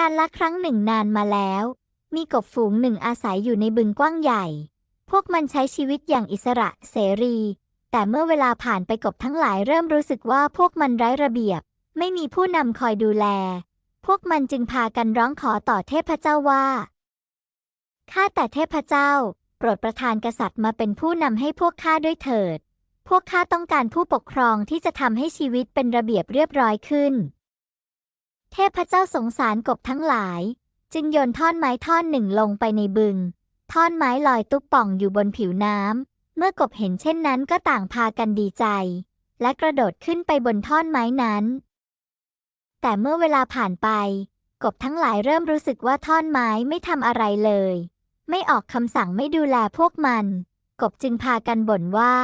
การละครั้งหนึ่งนานมาแล้ว มีกบฝูงหนึ่งอาศัยอยู่ในบึงกว้างใหญ่ พวกมันใช้ชีวิตอย่างอิสระเสรี แต่เมื่อเวลาผ่านไปกบทั้งหลายเริ่มรู้สึกว่าพวกมันไร้ระเบียบ ไม่มีผู้นำคอยดูแล พวกมันจึงพากันร้องขอต่อเทพเจ้าว่า ข้าแต่เทพเจ้า โปรดประทานกษัตริย์มาเป็นผู้นำให้พวกข้าด้วยเถิด พวกข้าต้องการผู้ปกครองที่จะทำให้ชีวิตเป็นระเบียบเรียบร้อยขึ้น เทพเจ้าสงสารกบทั้งหลาย จึงโยนท่อนไม้ท่อนหนึ่งลงไปในบึง ท่อนไม้ลอยตุ๊บป่องอยู่บนผิวน้ำ เมื่อกบเห็นเช่นนั้นก็ต่างพากันดีใจ และกระโดดขึ้นไปบนท่อนไม้นั้น แต่เมื่อเวลาผ่านไป กบทั้งหลายเริ่มรู้สึกว่าท่อนไม้ไม่ทำอะไรเลย ไม่ออกคำสั่งไม่ดูแลพวกมัน กบจึงพากันบ่นว่า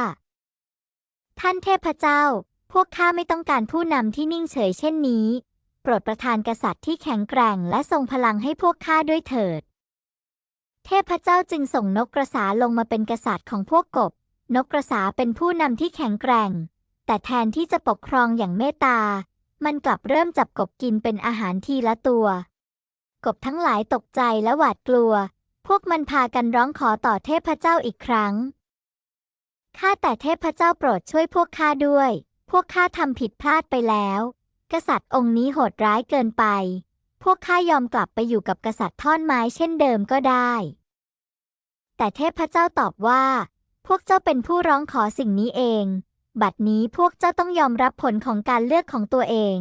ท่านเทพเจ้า พวกข้าไม่ต้องการผู้นำที่นิ่งเฉยเช่นนี้ ปรดประทานกษัตริย์ที่แข็งแกร่งและทรงพลังให้พวกข้าด้วยเถิด เทพเจ้าจึงส่งนกกระสาลงมาเป็นกษัตริย์ของพวกกบ นกกระสาเป็นผู้นำที่แข็งแกร่ง แต่แทนที่จะปกครองอย่างเมตตา มันกลับเริ่มจับกบกินเป็นอาหารทีละตัว กบทั้งหลายตกใจและหวาดกลัว พวกมันพากันร้องขอต่อเทพเจ้าอีกครั้ง ข้าแต่เทพเจ้าโปรดช่วยพวกข้าด้วย พวกข้าทำผิดพลาดไปแล้ว กษัตริย์องค์นี้โหดร้ายเกินไป พวกข้ายอมกลับไปอยู่กับกษัตริย์ท่อนไม้เช่นเดิมก็ได้ แต่เทพเจ้าตอบว่า พวกเจ้าเป็นผู้ร้องขอสิ่งนี้เอง บัดนี้พวกเจ้าต้องยอมรับผลของการเลือกของตัวเอง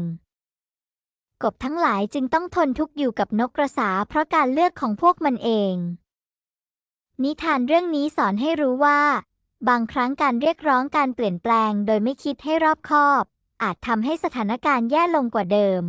กบทั้งหลายจึงต้องทนทุกข์อยู่กับนกกระสาเพราะการเลือกของพวกมันเอง นิทานเรื่องนี้สอนให้รู้ว่า บางครั้งการเรียกร้องการเปลี่ยนแปลงโดยไม่คิดให้รอบคอบ อาจทำให้สถานการณ์แย่ลงกว่าเดิม